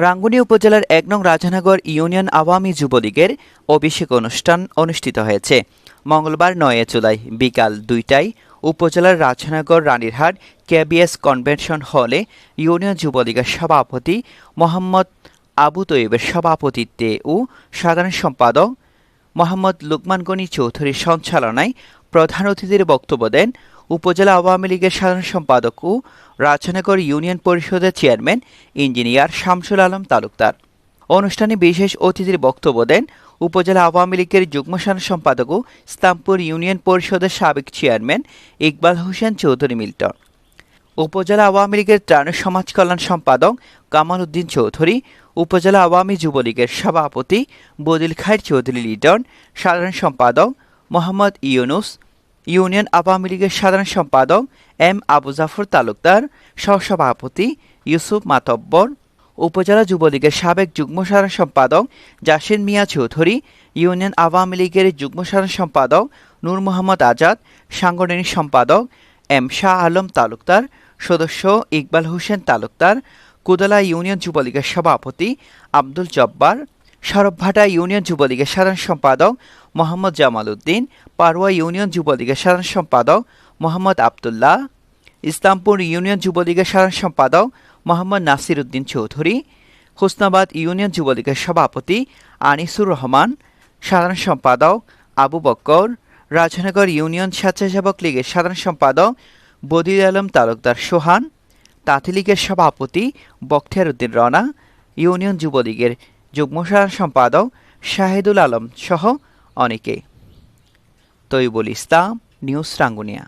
রাঙ্গুনি উপজেলার এক নং রাজানগর ইউনিয়ন আওয়ামী যুবলীগের অভিষেক অনুষ্ঠান অনুষ্ঠিত হয়েছে। মঙ্গলবার নয় জুলাই বিকাল দুইটায় উপজেলার রাজানগর রানীরহাট কেবিএস কনভেনশন হলে ইউনিয়ন যুবলীগের সভাপতি মোহাম্মদ আবু তৈবের সভাপতিত্বে ও সাধারণ সম্পাদক মোহাম্মদ লুকমান গনি চৌধুরীর সঞ্চালনায় প্রধান অতিথির বক্তব্য দেন উপজেলা আওয়ামী লীগের সাধারণ সম্পাদক ও রাজনগর ইউনিয়ন পরিষদের চেয়ারম্যান ইঞ্জিনিয়ার শামসুল আলম তালুকদার। অনুষ্ঠানে বিশেষ অতিথির বক্তব্য দেন উপজেলা আওয়ামী লীগের যুগ্ম সাধারণ সম্পাদক ও ইসলামপুর ইউনিয়ন পরিষদের সাবেক চেয়ারম্যান ইকবাল হোসেন চৌধুরী মিল্টন। উপজেলা আওয়ামী লীগের ত্রাণ সমাজ কল্যাণ সম্পাদক কামাল উদ্দিন চৌধুরী, উপজেলা আওয়ামী যুবলীগের সভাপতি বদিল খায়ের চৌধুরী লিটন সাধারণ সম্পাদক মোহাম্মদ ইউনুস ইউনিয়ন আওয়ামী লীগের সাধারণ সম্পাদক এম আবু জাফর তালুকদার, সহসভাপতি ইউসুফ মাতব্বর, উপজেলা যুবলীগের সাবেক যুগ্ম সাধারণ সম্পাদক জাসিন মিয়া চৌধুরী, ইউনিয়ন আওয়ামী লীগের যুগ্ম সাধারণ সম্পাদক নূর মোহাম্মদ আজাদ, সাংগঠনিক সম্পাদক এম শাহ আলম তালুকদার, সদস্য ইকবাল হোসেন তালুকদার, কুদলা ইউনিয়ন যুবলীগের সভাপতি আব্দুল জব্বার সরবভাটা ইউনিয়ন যুবলীগের সাধারণ সম্পাদক মোহাম্মদ জামাল উদ্দিন পারোয়া ইউনিয়ন যুবলীগের সাধারণ সম্পাদক মোহাম্মদ আবদুল্লাহ, ইসলামপুর ইউনিয়ন যুবলীগের সাধারণ সম্পাদক মোহাম্মদ নাসির উদ্দিন চৌধুরী, হোসনাবাদ ইউনিয়ন যুবলীগের সভাপতি আনিসুর রহমান, সাধারণ সম্পাদক আবু বক্কর, রাজনগর ইউনিয়ন স্বেচ্ছাসেবক লীগের সাধারণ সম্পাদক বদির আলম তালুকদার সোহান, তাঁতি লীগের সভাপতি বখতিয়ার উদ্দিন রনা, ইউনিয়ন যুবলীগের যুগ্ম সম্পাদক শাহেদুল আলম সহ অনেকে। তৈবুল ইসলাম নিউজ রাঙ্গুনিয়া।